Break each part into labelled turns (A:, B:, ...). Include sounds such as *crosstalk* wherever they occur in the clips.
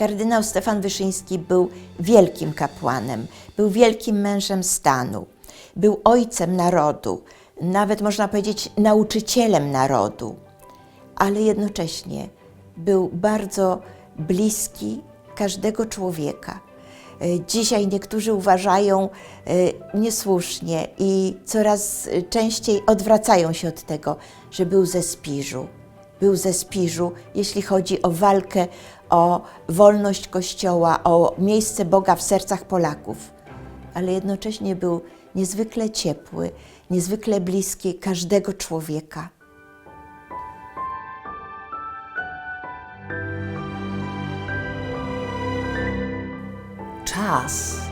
A: Kardynał Stefan Wyszyński był wielkim kapłanem, był wielkim mężem stanu, był ojcem narodu, nawet można powiedzieć nauczycielem narodu, ale jednocześnie był bardzo bliski każdego człowieka. Dzisiaj niektórzy uważają e, niesłusznie i coraz częściej odwracają się od tego, że był ze Spiżu. Był ze Spiżu, jeśli chodzi o walkę o wolność Kościoła, o miejsce Boga w sercach Polaków, ale jednocześnie był niezwykle ciepły, niezwykle bliski każdego człowieka.
B: Czas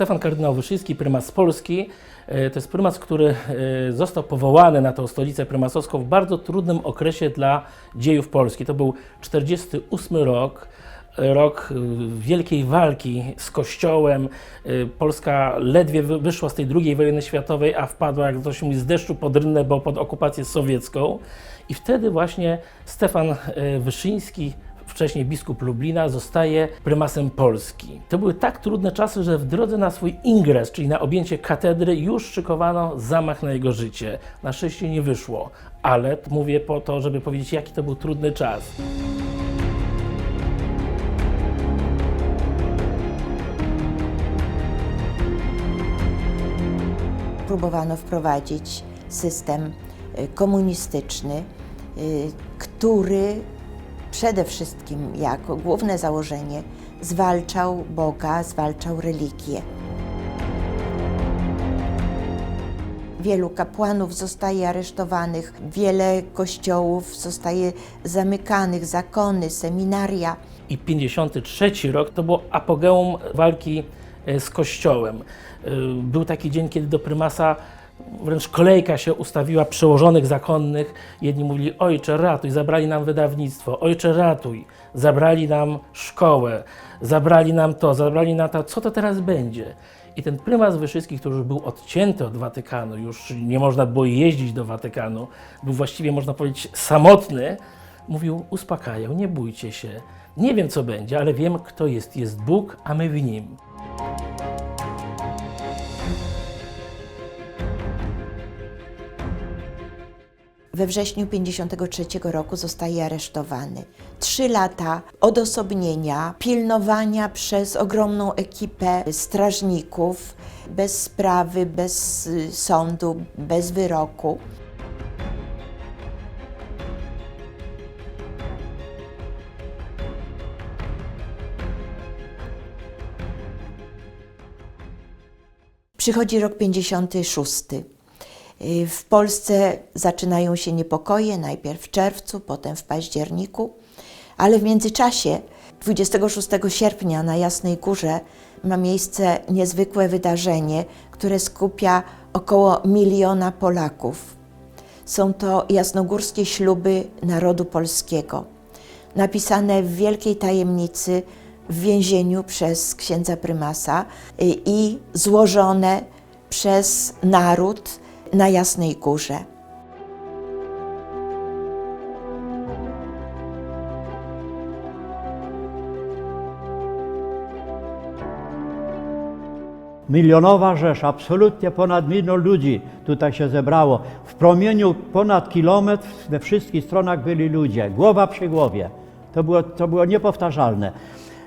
C: Stefan kardynał Wyszyński, prymas Polski, e, to jest prymas, który e, został powołany na tą stolicę prymasowską w bardzo trudnym okresie dla dziejów Polski. To był 48 rok, rok e, wielkiej walki z Kościołem. Polska ledwie wy- wyszła z tej II wojny światowej, a wpadła, jak to się mówi, z deszczu pod rynnę, bo pod okupację sowiecką. I wtedy właśnie Stefan Wyszyński, wcześniej biskup Lublina, zostaje prymasem Polski. To były tak trudne czasy, że w drodze na swój ingres, czyli na objęcie katedry, już szykowano zamach na jego życie. Na szczęście nie wyszło, ale mówię po to, żeby powiedzieć, jaki to był trudny czas.
A: próbowano wprowadzić system y, komunistyczny, y, który przede wszystkim jako główne założenie zwalczał Boga, zwalczał religię. Wielu kapłanów zostaje aresztowanych, wiele kościołów zostaje zamykanych, zakony, seminaria.
C: I 53 rok to było apogeum walki e, z Kościołem. E, Był taki dzień, kiedy do prymasa wręcz kolejka się ustawiła przełożonych zakonnych. Jedni mówili, ojcze ratuj, zabrali nam wydawnictwo, ojcze ratuj, zabrali nam szkołę, zabrali nam to, zabrali nam to, co to teraz będzie? I ten prymas Wyszyński, który już był odcięty od Watykanu, już nie można było jeździć do Watykanu, był właściwie, można powiedzieć, samotny, mówił, uspokajał, nie bójcie się. Nie wiem, co będzie, ale wiem, kto jest. Jest Bóg, a my w Nim.
A: We wrześniu 1953 roku zostaje aresztowany. Trzy lata odosobnienia, pilnowania przez ogromną ekipę strażników, bez sprawy, bez y, sądu, bez wyroku. Przychodzi rok 56. Y, W Polsce zaczynają się niepokoje, najpierw w czerwcu, potem w październiku, ale w międzyczasie 26 sierpnia na Jasnej Górze ma miejsce niezwykłe wydarzenie, które skupia około miliona Polaków. Są to jasnogórskie śluby narodu polskiego, napisane w wielkiej tajemnicy w więzieniu przez księdza prymasa y, i złożone przez naród na Jasnej Górze.
D: Milionowa rzesza, absolutnie ponad milion ludzi tutaj się zebrało. W promieniu ponad kilometr we wszystkich stronach byli ludzie, głowa przy głowie. To było, to było niepowtarzalne.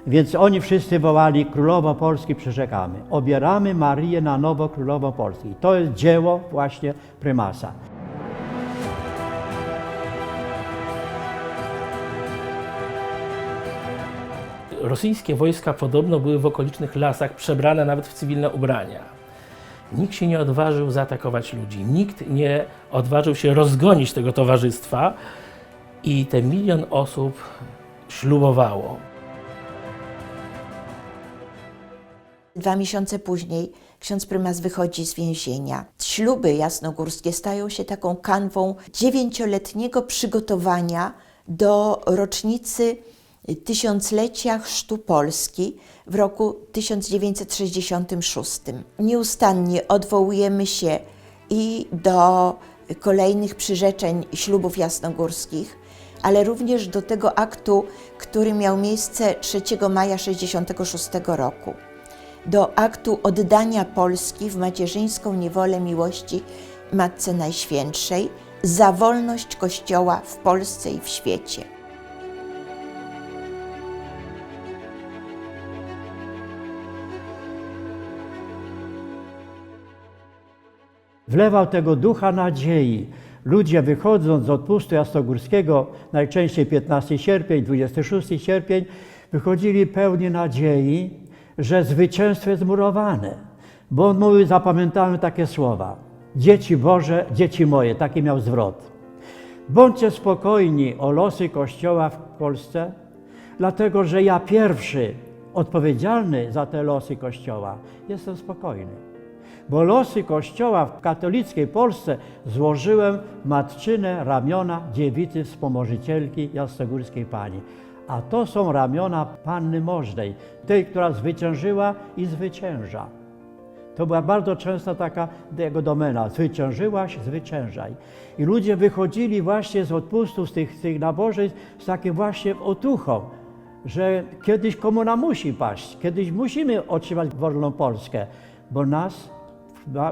D: Więc oni wszyscy wołali Królowo Polski przyrzekamy. Obieramy Marię na nowo Królową Polski. To jest dzieło właśnie prymasa.
C: Rosyjskie wojska podobno były w okolicznych lasach przebrane nawet w cywilne ubrania. Nikt się nie odważył zaatakować ludzi, nikt nie odważył się rozgonić tego towarzystwa. i te milion osób ślubowało.
A: Dwa miesiące później ksiądz prymas wychodzi z więzienia. Śluby jasnogórskie stają się taką kanwą dziewięcioletniego przygotowania do rocznicy tysiąclecia chrztu Polski w roku 1966. Nieustannie odwołujemy się i do kolejnych przyrzeczeń ślubów jasnogórskich, ale również do tego aktu, który miał miejsce 3 maja 1966 roku do aktu oddania Polski w macierzyńską niewolę miłości Matce Najświętszej za wolność Kościoła w Polsce i w świecie.
D: Wlewał tego ducha nadziei. Ludzie wychodząc z odpustu jasnogórskiego, najczęściej 15 sierpień, 26 sierpień, wychodzili pełni nadziei, że zwycięstwo jest murowane. Bo on mówił, zapamiętałem takie słowa. Dzieci Boże, dzieci moje, taki miał zwrot. Bądźcie spokojni o losy Kościoła w Polsce, dlatego że ja pierwszy odpowiedzialny za te losy Kościoła jestem spokojny. Bo losy Kościoła w katolickiej Polsce złożyłem w matczyne ramiona dziewicy wspomożycielki Jasnogórskiej Pani. A to są ramiona Panny Możnej, tej, która zwyciężyła i zwycięża. To była bardzo często taka jego domena. Zwyciężyłaś, zwyciężaj. I ludzie wychodzili właśnie z odpustów, z tych, tych nabożeństw z takim właśnie otuchą, że kiedyś komuna musi paść, kiedyś musimy otrzymać wolną Polskę, bo nas,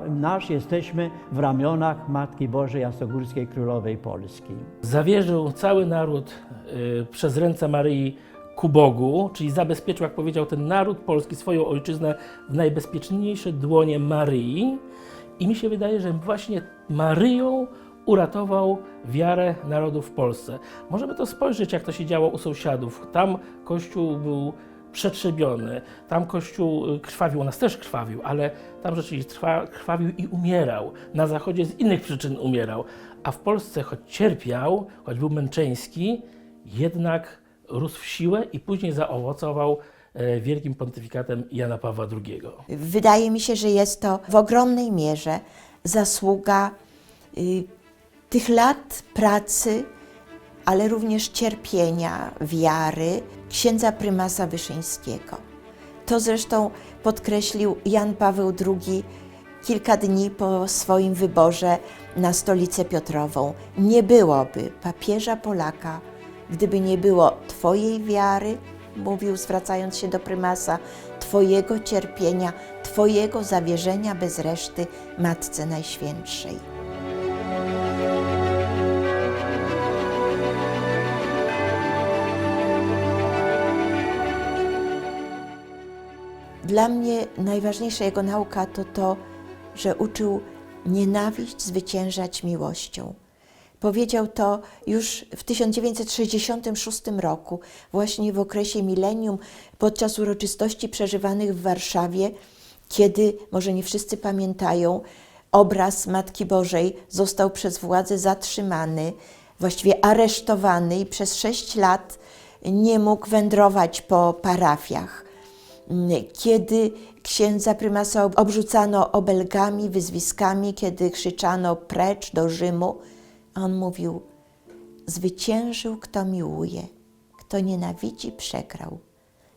D: nasz jesteśmy w ramionach Matki Bożej Jasnogórskiej Królowej Polski.
C: Zawierzył cały naród y, przez ręce Maryi ku Bogu, czyli zabezpieczył, jak powiedział, ten naród polski, swoją ojczyznę w najbezpieczniejsze dłonie Maryi. I mi się wydaje, że właśnie Maryją uratował wiarę narodu w Polsce. Możemy to spojrzeć, jak to się działo u sąsiadów. Tam Kościół był przetrzebiony, tam Kościół y, krwawił, u nas też krwawił, ale tam rzeczywiście trwa, krwawił i umierał. Na Zachodzie z innych przyczyn umierał. A w Polsce, choć cierpiał, choć był męczeński, jednak rósł w siłę i później zaowocował e, wielkim pontyfikatem Jana Pawła II.
A: Wydaje mi się, że jest to w ogromnej mierze zasługa y, tych lat pracy, ale również cierpienia, wiary księdza prymasa Wyszyńskiego. To zresztą podkreślił Jan Paweł II kilka dni po swoim wyborze na stolicę Piotrową. Nie byłoby papieża Polaka, gdyby nie było Twojej wiary, mówił zwracając się do prymasa, Twojego cierpienia, Twojego zawierzenia bez reszty Matce Najświętszej. Dla mnie najważniejsza jego nauka to to, że uczył nienawiść zwyciężać miłością. Powiedział to już w 1966 roku, właśnie w okresie milenium, podczas uroczystości przeżywanych w Warszawie, kiedy, może nie wszyscy pamiętają, obraz Matki Bożej został przez władze zatrzymany, właściwie aresztowany i przez sześć lat nie mógł wędrować po parafiach kiedy księdza prymasa obrzucano obelgami, wyzwiskami, kiedy krzyczano precz do Rzymu, on mówił: Zwyciężył, kto miłuje, kto nienawidzi, przegrał.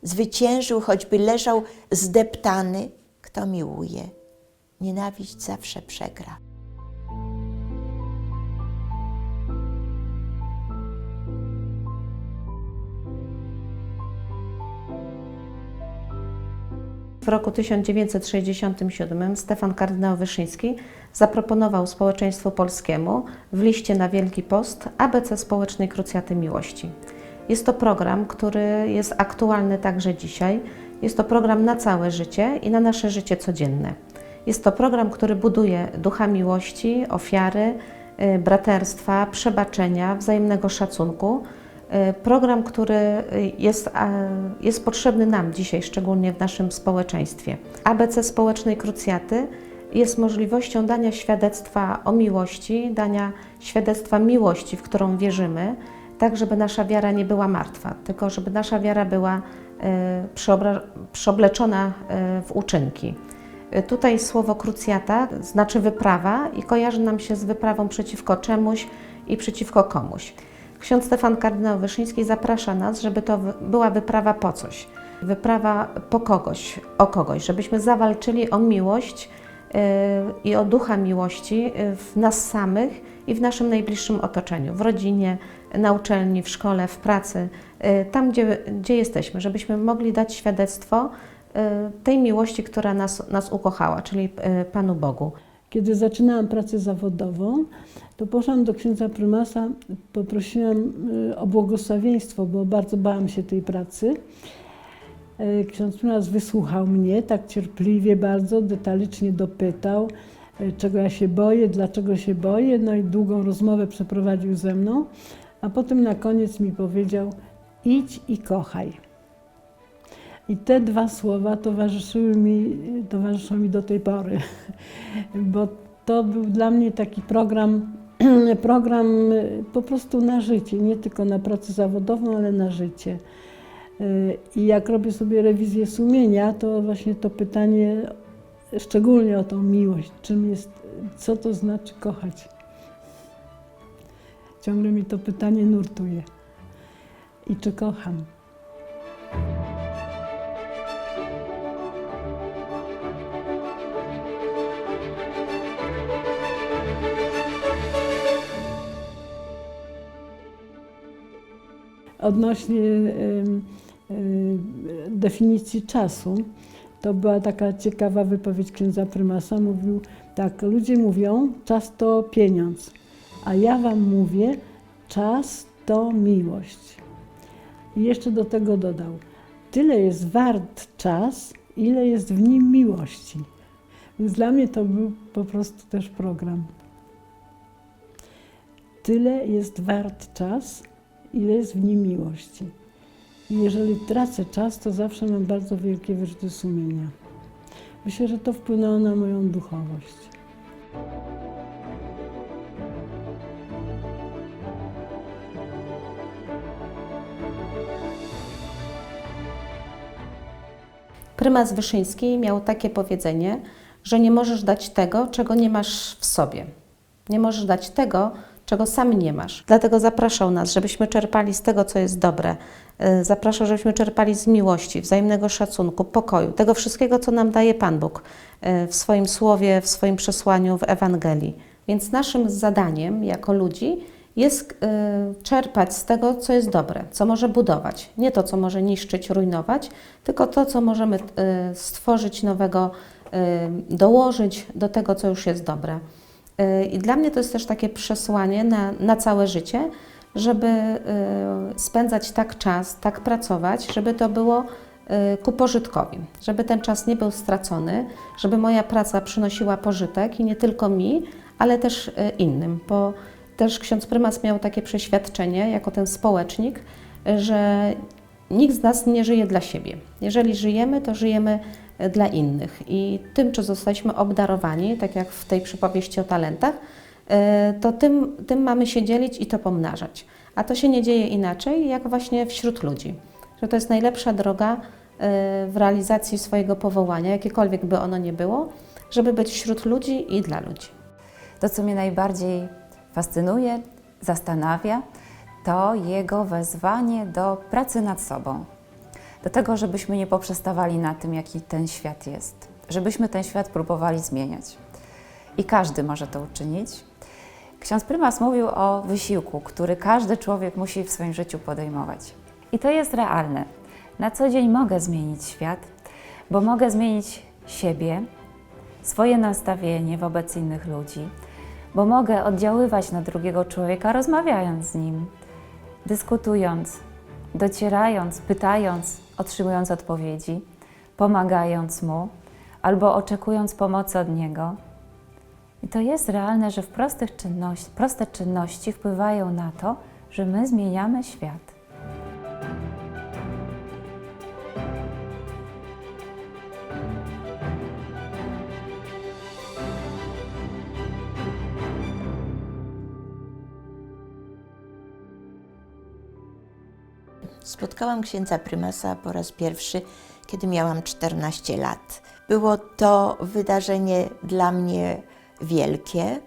A: Zwyciężył, choćby leżał zdeptany, kto miłuje. Nienawiść zawsze przegra.
E: W roku 1967 Stefan kardynał Wyszyński zaproponował społeczeństwu polskiemu w liście na Wielki Post ABC Społecznej Krucjaty Miłości. Jest to program, który jest aktualny także dzisiaj. Jest to program na całe życie i na nasze życie codzienne. Jest to program, który buduje ducha miłości, ofiary, y, braterstwa, przebaczenia, wzajemnego szacunku. Y, Program, który jest, a, jest potrzebny nam dzisiaj, szczególnie w naszym społeczeństwie. ABC Społecznej Krucjaty jest możliwością dania świadectwa o miłości, dania świadectwa miłości, w którą wierzymy, tak żeby nasza wiara nie była martwa, tylko żeby nasza wiara była e, przeobleczona e, w uczynki. E, Tutaj słowo krucjata znaczy wyprawa i kojarzy nam się z wyprawą przeciwko czemuś i przeciwko komuś. Ksiądz Stefan kardynał Wyszyński zaprasza nas, żeby to była wyprawa po coś. Wyprawa po kogoś, o kogoś, żebyśmy zawalczyli o miłość yy, i o ducha miłości yy, w nas samych i w naszym najbliższym otoczeniu, w rodzinie, na uczelni, w szkole, w pracy, yy, tam gdzie, gdzie jesteśmy, żebyśmy mogli dać świadectwo tej miłości, która nas, nas ukochała, czyli Panu Bogu.
F: Kiedy zaczynałam pracę zawodową, to poszłam do księdza prymasa, poprosiłam y, o błogosławieństwo, bo bardzo bałam się tej pracy. Y, Ksiądz prymas wysłuchał mnie tak cierpliwie, bardzo detalicznie dopytał, y, czego ja się boję, dlaczego się boję, no i długą rozmowę przeprowadził ze mną, a potem na koniec mi powiedział: idź i kochaj. I te dwa słowa towarzyszyły mi, towarzyszą mi do tej pory, *laughs* bo to był dla mnie taki program, *clears throat* program y, po prostu na życie, nie tylko na pracę zawodową, ale na życie. Y, I jak robię sobie rewizję sumienia, to właśnie to pytanie, szczególnie o tą miłość, czym jest, co to znaczy kochać. Ciągle mi to pytanie nurtuje. I czy kocham? Odnośnie definicji czasu, to była taka ciekawa wypowiedź księdza prymasa. Mówił tak, ludzie mówią, czas to pieniądz, a ja wam mówię, czas to miłość. I jeszcze do tego dodał, tyle jest wart czas, ile jest w nim miłości. Więc dla mnie to był po prostu też program. Tyle jest wart czas, ile jest w nim miłości. I jeżeli tracę czas, to zawsze mam bardzo wielkie wyrzuty sumienia. Myślę, że to wpłynęło na moją duchowość.
E: Prymas Wyszyński miał takie powiedzenie, że nie możesz dać tego, czego nie masz w sobie. Nie możesz dać tego, czego sam nie masz. Dlatego zapraszał nas, żebyśmy czerpali z tego, co jest dobre. Y, Zapraszał, żebyśmy czerpali z miłości, wzajemnego szacunku, pokoju, tego wszystkiego, co nam daje Pan Bóg y, w swoim słowie, w swoim przesłaniu, w Ewangelii. Więc naszym zadaniem jako ludzi jest y, czerpać z tego, co jest dobre, co może budować. Nie to, co może niszczyć, rujnować, tylko to, co możemy stworzyć nowego, dołożyć do tego, co już jest dobre. Y, I dla mnie to jest też takie przesłanie na, na całe życie, żeby y, spędzać tak czas, tak pracować, żeby to było y, ku pożytkowi, żeby ten czas nie był stracony, żeby moja praca przynosiła pożytek i nie tylko mi, ale też innym, bo też ksiądz prymas miał takie przeświadczenie, jako ten społecznik, że nikt z nas nie żyje dla siebie. Jeżeli żyjemy, to żyjemy dla innych i tym, czy zostaliśmy obdarowani, tak jak w tej przypowieści o talentach, y, to tym, tym mamy się dzielić i to pomnażać. A to się nie dzieje inaczej, jak właśnie wśród ludzi. Że to jest najlepsza droga y, w realizacji swojego powołania, jakiekolwiek by ono nie było, żeby być wśród ludzi i dla ludzi.
G: To, co mnie najbardziej fascynuje, zastanawia, to jego wezwanie do pracy nad sobą. Do tego, żebyśmy nie poprzestawali na tym, jaki ten świat jest. Żebyśmy ten świat próbowali zmieniać. I każdy może to uczynić. Ksiądz prymas mówił o wysiłku, który każdy człowiek musi w swoim życiu podejmować. I to jest realne. Na co dzień mogę zmienić świat, bo mogę zmienić siebie, swoje nastawienie wobec innych ludzi, bo mogę oddziaływać na drugiego człowieka, rozmawiając z nim, dyskutując, docierając, pytając, otrzymując odpowiedzi, pomagając mu albo oczekując pomocy od niego. I to jest realne, że w prostych czynności, proste czynności wpływają na to, że my zmieniamy świat.
A: Spotkałam księdza prymasa po raz pierwszy, kiedy miałam 14 lat. Było to wydarzenie dla mnie wielkie.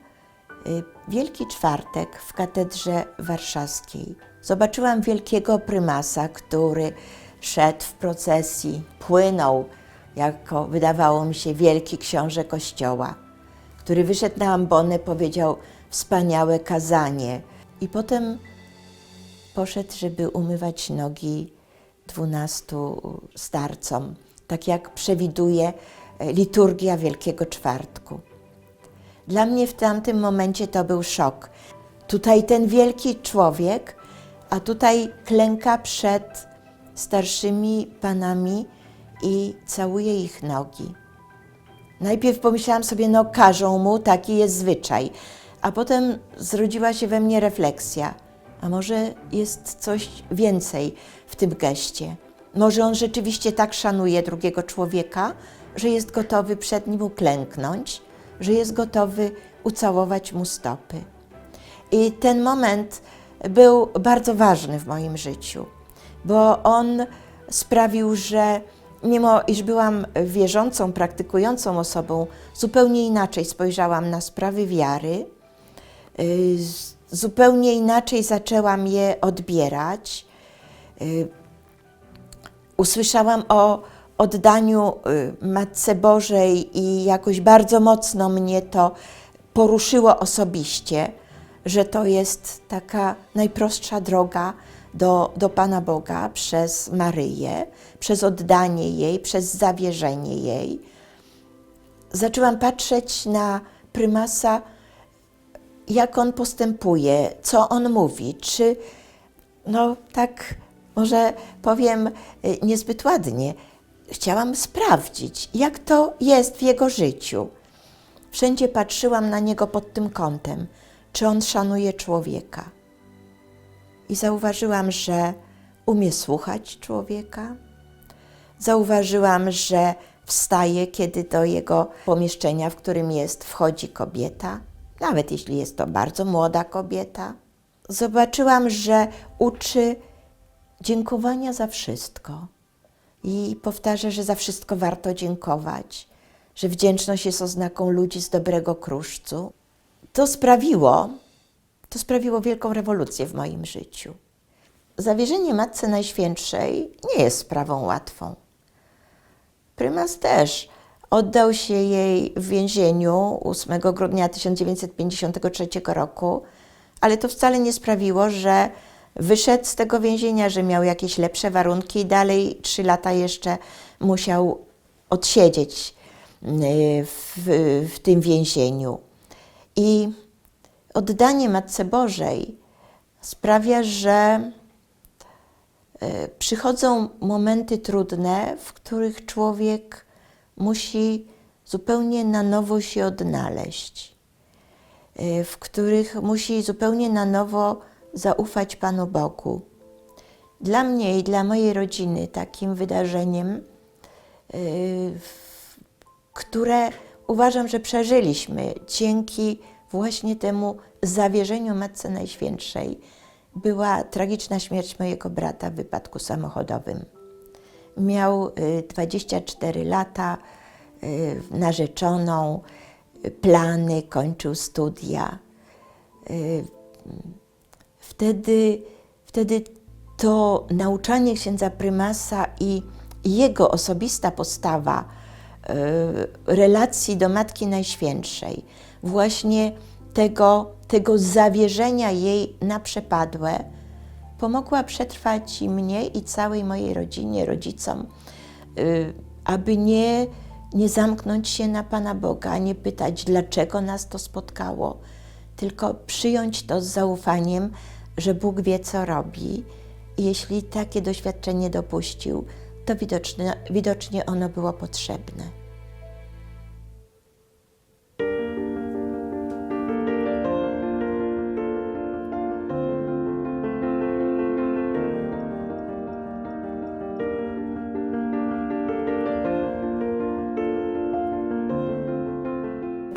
A: Y, Wielki Czwartek w katedrze warszawskiej. Zobaczyłam wielkiego prymasa, który szedł w procesji, płynął jako, wydawało mi się, wielki książę Kościoła, który wyszedł na ambonę, powiedział wspaniałe kazanie i potem poszedł, żeby umywać nogi dwunastu starcom, tak jak przewiduje e, liturgia Wielkiego Czwartku. Dla mnie w tamtym momencie to był szok. Tutaj ten wielki człowiek, a tutaj klęka przed starszymi panami i całuje ich nogi. Najpierw pomyślałam sobie, no każą mu, taki jest zwyczaj. A potem zrodziła się we mnie refleksja, a może jest coś więcej w tym geście. Może on rzeczywiście tak szanuje drugiego człowieka, że jest gotowy przed nim uklęknąć, że jest gotowy ucałować mu stopy. I ten moment był bardzo ważny w moim życiu, bo on sprawił, że mimo iż byłam wierzącą, praktykującą osobą, zupełnie inaczej spojrzałam na sprawy wiary, y, zupełnie inaczej zaczęłam je odbierać. Y, Usłyszałam o oddaniu y, Matce Bożej i jakoś bardzo mocno mnie to poruszyło osobiście, że to jest taka najprostsza droga do, do Pana Boga przez Maryję, przez oddanie jej, przez zawierzenie jej. Zaczęłam patrzeć na prymasa, jak on postępuje, co on mówi, czy no tak może powiem y, niezbyt ładnie, chciałam sprawdzić, jak to jest w jego życiu. Wszędzie patrzyłam na niego pod tym kątem, czy on szanuje człowieka. I zauważyłam, że umie słuchać człowieka. Zauważyłam, że wstaje, kiedy do jego pomieszczenia, w którym jest, wchodzi kobieta, nawet jeśli jest to bardzo młoda kobieta. Zobaczyłam, że uczy dziękowania za wszystko i powtarza, że za wszystko warto dziękować, że wdzięczność jest oznaką ludzi z dobrego kruszcu. To sprawiło, to sprawiło wielką rewolucję w moim życiu. Zawierzenie Matce Najświętszej nie jest sprawą łatwą. Prymas też oddał się jej w więzieniu 8 grudnia 1953 roku, ale to wcale nie sprawiło, że wyszedł z tego więzienia, że miał jakieś lepsze warunki i dalej trzy lata jeszcze musiał odsiedzieć y, w, w tym więzieniu. I oddanie Matce Bożej sprawia, że y, przychodzą momenty trudne, w których człowiek musi zupełnie na nowo się odnaleźć, y, w których musi zupełnie na nowo zaufać Panu Bogu. Dla mnie i dla mojej rodziny takim wydarzeniem, y, które uważam, że przeżyliśmy dzięki właśnie temu zawierzeniu Matce Najświętszej, była tragiczna śmierć mojego brata w wypadku samochodowym. Miał y, 24 lata, y, narzeczoną, y, plany, kończył studia. Y, Wtedy, wtedy to nauczanie księdza prymasa i jego osobista postawa y, relacji do Matki Najświętszej, właśnie tego, tego zawierzenia jej na przepadłe, pomogła przetrwać mnie, i całej mojej rodzinie, rodzicom, y, aby nie, nie zamknąć się na Pana Boga, nie pytać, dlaczego nas to spotkało, tylko przyjąć to z zaufaniem, że Bóg wie, co robi. Jeśli takie doświadczenie dopuścił, to widocznie, widocznie ono było potrzebne.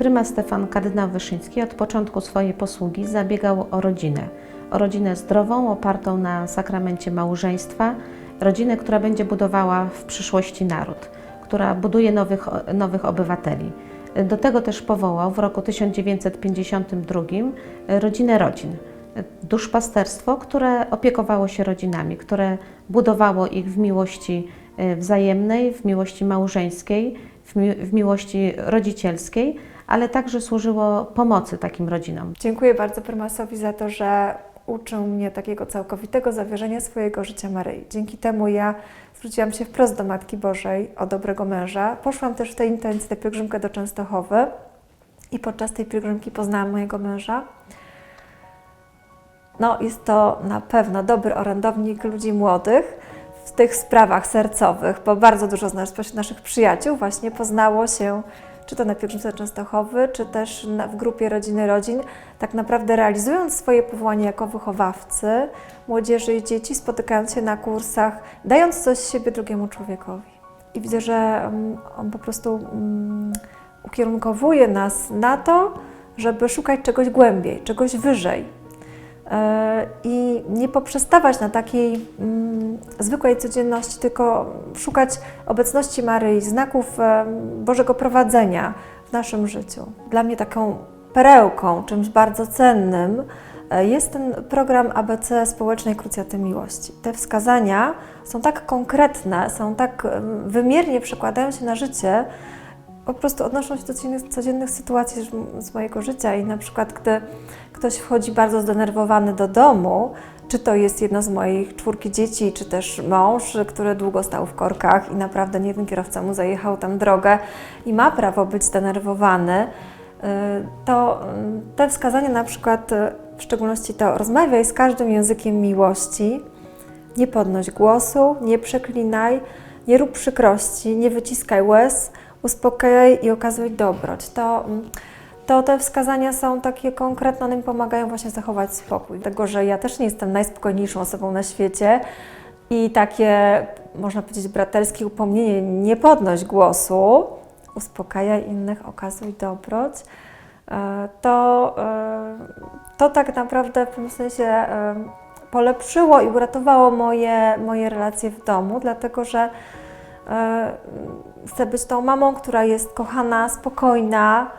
E: Prymas Stefan kardynał Wyszyński od początku swojej posługi zabiegał o rodzinę, o rodzinę zdrową, opartą na sakramencie małżeństwa, rodzinę, która będzie budowała w przyszłości naród, która buduje nowych, nowych obywateli. Do tego też powołał w roku 1952 rodzinę rodzin, duszpasterstwo, które opiekowało się rodzinami, które budowało ich w miłości e, wzajemnej, w miłości małżeńskiej, w, mi w miłości rodzicielskiej, ale także służyło pomocy takim rodzinom.
H: Dziękuję bardzo prymasowi za to, że uczył mnie takiego całkowitego zawierzenia swojego życia Maryi. Dzięki temu ja zwróciłam się wprost do Matki Bożej o dobrego męża. Poszłam też w tej intencji na pielgrzymkę do Częstochowy i podczas tej pielgrzymki poznałam mojego męża. No, jest to na pewno dobry orędownik ludzi młodych w tych sprawach sercowych, bo bardzo dużo z nas, spośród naszych przyjaciół właśnie poznało się, czy to na pielgrzymce Częstochowy, czy też na, w grupie Rodziny Rodzin, tak naprawdę realizując swoje powołanie jako wychowawcy młodzieży i dzieci, spotykając się na kursach, dając coś z siebie drugiemu człowiekowi. I widzę, że mm, on po prostu mm, ukierunkowuje nas na to, żeby szukać czegoś głębiej, czegoś wyżej. E, I nie poprzestawać na takiej mm, zwykłej codzienności, tylko szukać obecności Maryi, znaków Bożego prowadzenia w naszym życiu. Dla mnie taką perełką, czymś bardzo cennym e, jest ten program ABC Społecznej Krucjaty Miłości. Te wskazania są tak konkretne, są tak wymiernie przekładają się na życie, po prostu odnoszą się do codziennych, codziennych sytuacji z- mojego życia i na przykład gdy ktoś wchodzi bardzo zdenerwowany do domu, czy to jest jedno z moich czwórki dzieci, czy też mąż, który długo stał w korkach i naprawdę nie jeden kierowca mu zajechał tam drogę i ma prawo być zdenerwowany, y, to mm, te wskazania na przykład, y, w szczególności to rozmawiaj z każdym językiem miłości, nie podnoś głosu, nie przeklinaj, nie rób przykrości, nie wyciskaj łez, uspokajaj i okazuj dobroć. To, to te wskazania są takie konkretne, one mi pomagają właśnie zachować spokój. Dlatego, że ja też nie jestem najspokojniejszą osobą na świecie i takie, można powiedzieć, braterskie upomnienie, nie podnoś głosu, uspokajaj innych, okazuj dobroć, e, to, e, to tak naprawdę w pewnym sensie e, polepszyło i uratowało moje, moje relacje w domu, dlatego że chcę być tą mamą, która jest kochana, spokojna,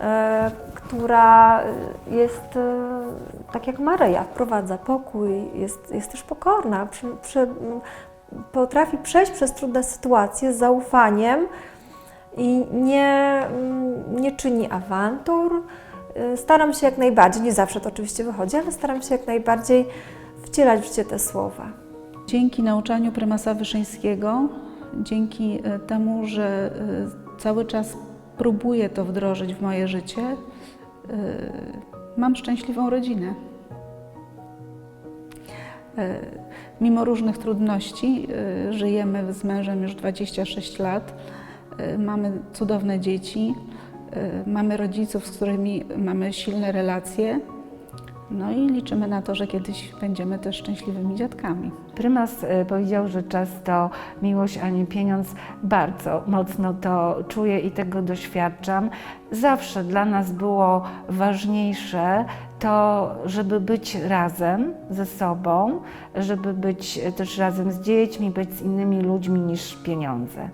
H: e, która jest e, tak jak Maryja, wprowadza pokój, jest, jest też pokorna, przy, przy, potrafi przejść przez trudne sytuacje z zaufaniem i nie, mm, nie czyni awantur. E, Staram się jak najbardziej, nie zawsze to oczywiście wychodzi, ale staram się jak najbardziej wcielać w życie te słowa.
I: Dzięki nauczaniu prymasa Wyszyńskiego, dzięki e, temu, że e, cały czas próbuję to wdrożyć w moje życie, e, mam szczęśliwą rodzinę. Mimo różnych trudności żyjemy z mężem już 26 lat. Mamy cudowne dzieci, mamy rodziców, z którymi mamy silne relacje. No i liczymy na to, że kiedyś będziemy też szczęśliwymi dziadkami.
J: Prymas e, powiedział, że często miłość, a nie pieniądz. Bardzo mocno to czuję i tego doświadczam. Zawsze dla nas było ważniejsze to, żeby być razem ze sobą, żeby być też razem z dziećmi, być z innymi ludźmi niż pieniądze.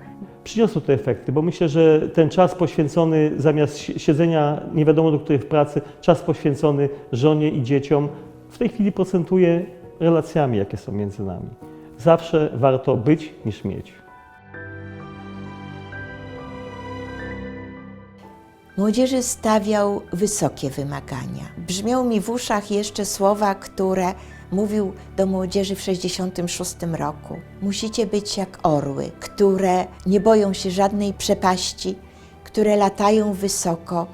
K: Przyniosło to efekty, bo myślę, że ten czas poświęcony zamiast si- siedzenia nie wiadomo do której w pracy, czas poświęcony żonie i dzieciom w tej chwili procentuje relacjami, jakie są między nami. Zawsze warto być niż mieć.
A: Młodzieży stawiał wysokie wymagania. Brzmią mi w uszach jeszcze słowa, które mówił do młodzieży w 1966 roku. Musicie być jak orły, które nie boją się żadnej przepaści, które latają wysoko,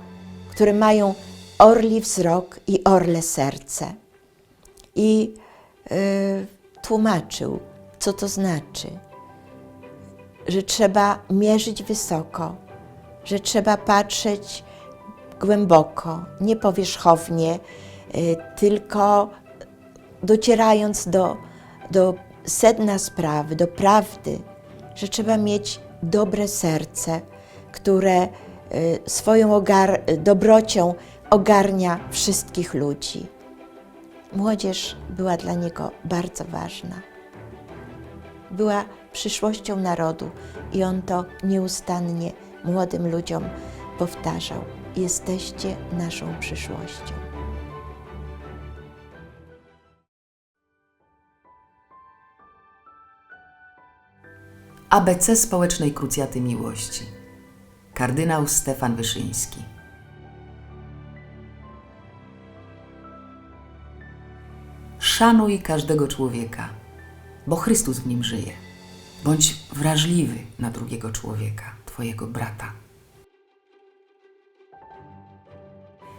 A: które mają orli wzrok i orle serce. I y, tłumaczył, co to znaczy, że trzeba mierzyć wysoko, że trzeba patrzeć głęboko, nie powierzchownie, y, tylko docierając do, do sedna sprawy, do prawdy, że trzeba mieć dobre serce, które y, swoją ogar- dobrocią ogarnia wszystkich ludzi. Młodzież była dla niego bardzo ważna. Była przyszłością narodu i on to nieustannie młodym ludziom powtarzał: Jesteście naszą przyszłością.
L: ABC Społecznej Krucjaty Miłości. Kardynał Stefan Wyszyński. Szanuj każdego człowieka, bo Chrystus w nim żyje. Bądź wrażliwy na drugiego człowieka, Twojego brata.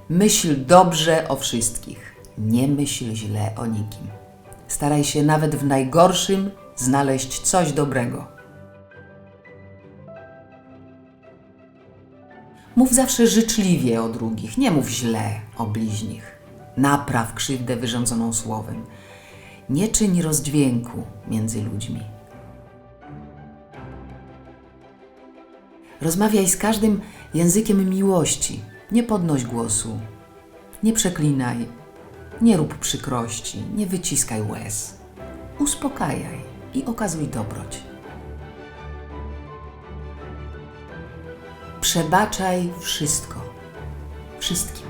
L: Myśl dobrze o wszystkich, nie myśl źle o nikim. Staraj się nawet w najgorszym znaleźć coś dobrego. Mów zawsze życzliwie o drugich, nie mów źle o bliźnich. Napraw krzywdę wyrządzoną słowem. Nie czyń rozdźwięku między ludźmi. Rozmawiaj z każdym językiem miłości. Nie podnoś głosu. Nie przeklinaj. Nie rób przykrości. Nie wyciskaj łez. Uspokajaj i okazuj dobroć. Przebaczaj wszystko. Wszystkim.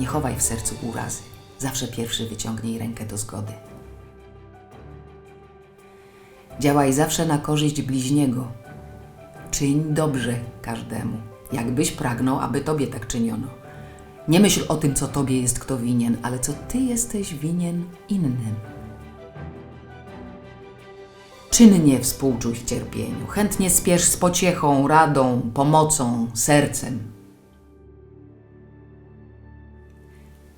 L: Nie chowaj w sercu urazy. Zawsze pierwszy wyciągnij rękę do zgody. Działaj zawsze na korzyść bliźniego. Czyń dobrze każdemu, jakbyś pragnął, aby tobie tak czyniono. Nie myśl o tym, co tobie jest kto winien, ale co ty jesteś winien innym. Czynnie współczuj w cierpieniu, chętnie spiesz z pociechą, radą, pomocą, sercem.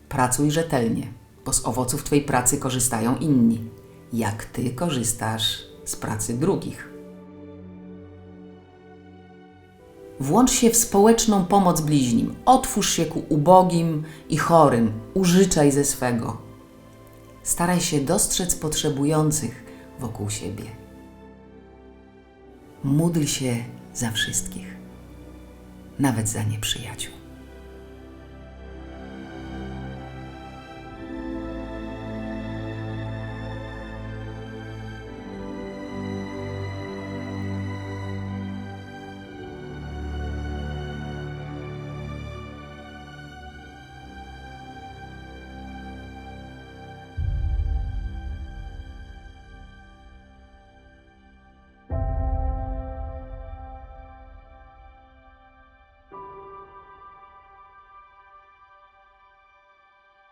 L: Pracuj rzetelnie, bo z owoców Twojej pracy korzystają inni, jak Ty korzystasz z pracy drugich. Włącz się w społeczną pomoc bliźnim, otwórz się ku ubogim i chorym, użyczaj ze swego. Staraj się dostrzec potrzebujących wokół siebie. Módl się za wszystkich, nawet za nieprzyjaciół.